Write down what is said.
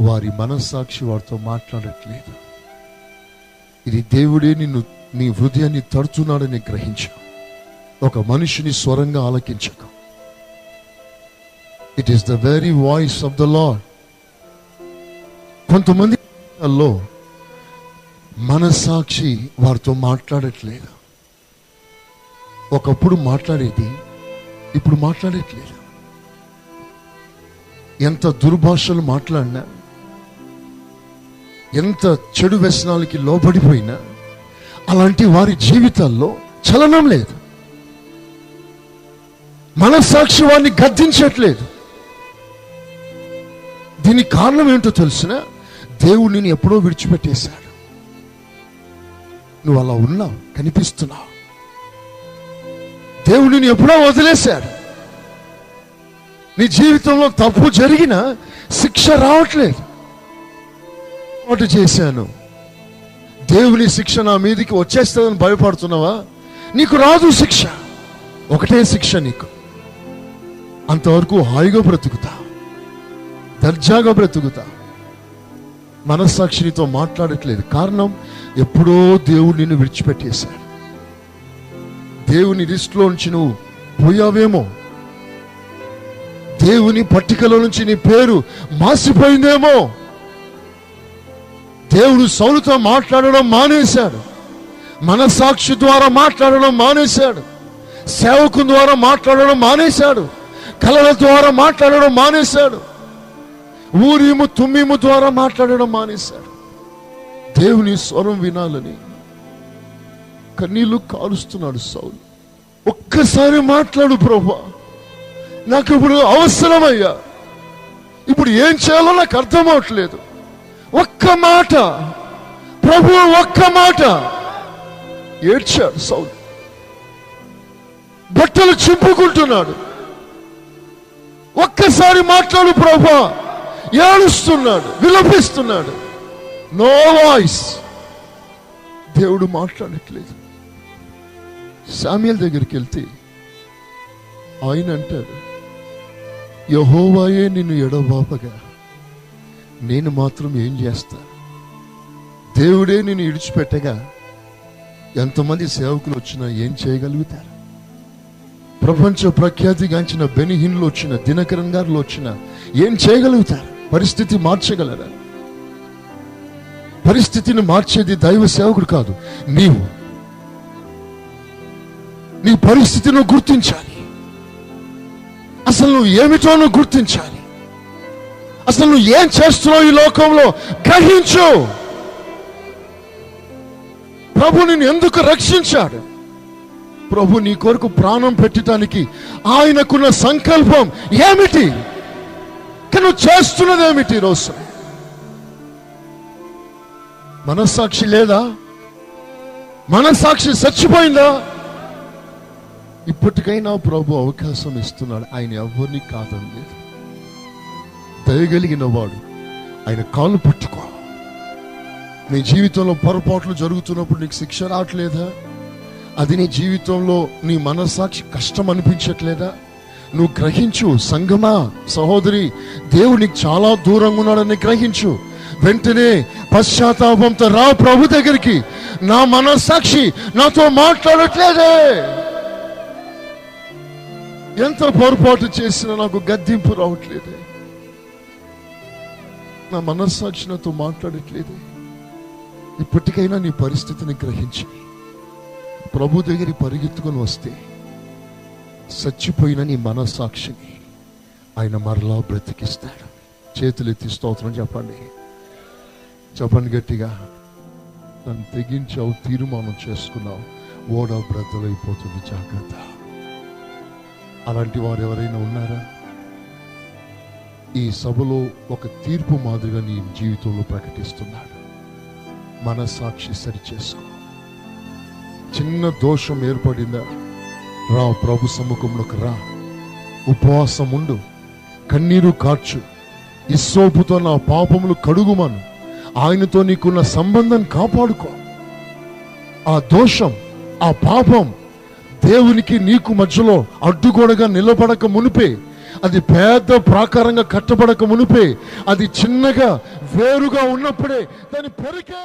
వారి మనస్సాక్షి వారితో మాట్లాడట్లేదు. ఇది దేవుడే నిన్ను నీ హృదయాన్ని తడుచున్నాడని గ్రహించు. ఒక మనిషిని స్వరంగా ఆలకించక. It is the very voice of the Lord కొంతమంది లో మనస్సాక్షి వారితో మాట్లాడట్లేదు. ఒకప్పుడు మాట్లాడేది ఇప్పుడు మాట్లాడట్లేదు. ఎంత దుర్భాషలు మాట్లాడినా ఎంత చెడు వ్యసనాలకి లోబడిపోయినా అలాంటి వారి జీవితాల్లో చలనం లేదు. మనస్సాక్షి వారిని గద్దించట్లేదు. దీనికి కారణం ఏంటో తెలిసిన దేవుడు నేను ఎప్పుడో విడిచిపెట్టేశాడు. నువ్వు అలా ఉన్నావు కనిపిస్తున్నావు. దేవుడు నేను ఎప్పుడో వదిలేశాడు. నీ జీవితంలో తప్పు జరిగిన శిక్ష రావట్లేదు. పొరపాటు చేశాను. దేవుని శిక్ష నా మీదకి వచ్చేస్తుందని భయపడుతున్నావా? నీకు రాదు శిక్ష. ఒకటే శిక్ష నీకు. అంతవరకు హాయిగా బ్రతుకుతా. దర్జాగా బ్రతుకుతా. మనస్సాక్షినితో మాట్లాడట్లేదు. కారణం ఎప్పుడో దేవుడు నిన్ను విడిచిపెట్టేశాడు. దేవుని లిస్టులో నుంచి నువ్వు పోయావేమో? దేవుని పట్టికలో నుంచి నీ పేరు మాసిపోయిందేమో? దేవుడు సౌలుతో మాట్లాడడం మానేశాడు. మనసాక్షి ద్వారా మాట్లాడడం మానేశాడు. సేవకు ద్వారా మాట్లాడడం మానేశాడు. కళల ద్వారా మాట్లాడడం మానేశాడు. ఊరిము తుమ్మిము ద్వారా మాట్లాడడం మానేశాడు. దేవుని స్వరం వినాలని కన్నీళ్ళు కాలుస్తున్నాడు సౌలు. ఒక్కసారి మాట్లాడు ప్రభా. నాకు ఇప్పుడు అవసరమయ్యా. ఇప్పుడు ఏం చేయాలో నాకు అర్థం అవట్లేదు. ఒక్క మాట. ప్రభు ఒక్క మాట. ఏడ్చాడు సౌలు. బట్టలు చింపుకుంటున్నాడు. ఒక్కసారి మాట్లాడు ప్రభా. ఏడుస్తున్నాడు విలపిస్తున్నాడు. నో వాయిస్ దేవుడు మాట్లాడట్లేదు. సామ్యుల దగ్గరికి వెళ్తే ఆయన అంటాడు యహోవాయే నిన్ను ఎడబాపగా. నేను మాత్రం ఏం చేస్తా? దేవుడే నేను ఇడిచిపెట్టగా ఎంతమంది సేవకులు వచ్చినా ఏం చేయగలుగుతారు? ప్రపంచ ప్రఖ్యాతిగాంచిన బెనిహిన్లు వచ్చిన దినకరణ్ గారులు వచ్చిన ఏం చేయగలుగుతారు? పరిస్థితి మార్చగలరా? పరిస్థితిని మార్చేది దైవ సేవకుడు కాదు నీవు. నీ పరిస్థితిని గుర్తించాలి. అసలు నువ్వు ఏమిటో నువ్వు గుర్తించాలి. అసలు నువ్వు ఏం చేస్తున్నావు ఈ లోకంలో? గ్రహించు. ప్రభు నిన్ను ఎందుకు రక్షించాడు? ప్రభు నీ కొరకు ప్రాణం పెట్టడానికి ఆయనకున్న సంకల్పం ఏమిటి? నువ్వు చేస్తున్నది ఏమిటి ఈరోజు మనస్సాక్షి లేదా? మనస్సాక్షి చచ్చిపోయిందా? ఇప్పటికైనా ప్రభు అవకాశం ఇస్తున్నాడు. ఆయన ఎవరిని కాదని లేదు దయగలిగిన వాడు. ఆయన కాళ్ళు పట్టుకో. నీ జీవితంలో పొరపాట్లు జరుగుతున్నప్పుడు నీకు శిక్ష రావట్లేదా? అది నీ జీవితంలో నీ మనస్సాక్షి కష్టం అనిపించట్లేదా? నువ్వు గ్రహించు సంగమా సహోదరి దేవుడు నీకు చాలా దూరంగా ఉన్నాడని గ్రహించు. వెంటనే పశ్చాత్తాపంతో రా ప్రభు దగ్గరికి. నా మనస్సాక్షి నాతో మాట్లాడట్లేదే. ఎంత పొరపాటు చేసినా నాకు గద్దింపు రావట్లేదే. నా మనస్సాక్షి నాతో మాట్లాడట్లేదు. ఇప్పటికైనా నీ పరిస్థితిని గ్రహించి ప్రభు దగ్గర పరిగెత్తుకొని వస్తే చచ్చిపోయిన నీ మనస్సాక్షిని ఆయన మరలా బ్రతికిస్తాడు. చేతులు ఎత్తి స్తోత్రం చెప్పండి. చెప్పండి గట్టిగా నన్ను తెగించావు తీర్మానం చేసుకున్నావు. ఓడ బ్రతలైపోతుంది జాగ్రత్త. అలాంటి వారు ఎవరైనా ఉన్నారా? ఈ సభలో ఒక తీర్పు మాదిరిగా నీ జీవితంలో ప్రకటిస్తున్నాడు. మనసాక్షి సరి చేసుకో చిన్న దోషం ఏర్పడిందా? రా ప్రభు సముఖంలోకి రా. ఉపవాసం ఉండు. కన్నీరు కార్చు. ఇస్సోపుతో నా పాపములు కడుగుమను. ఆయనతో నీకున్న సంబంధం కాపాడుకో. ఆ దోషం ఆ పాపం దేవునికి నీకు మధ్యలో అడ్డుగోడగా నిలబడక మునిపే. అది పెద్ద ప్రాకారంగా కట్టబడక మునిపే అది చిన్నగా వేరుగా ఉన్నప్పుడే దాన్ని పెరికే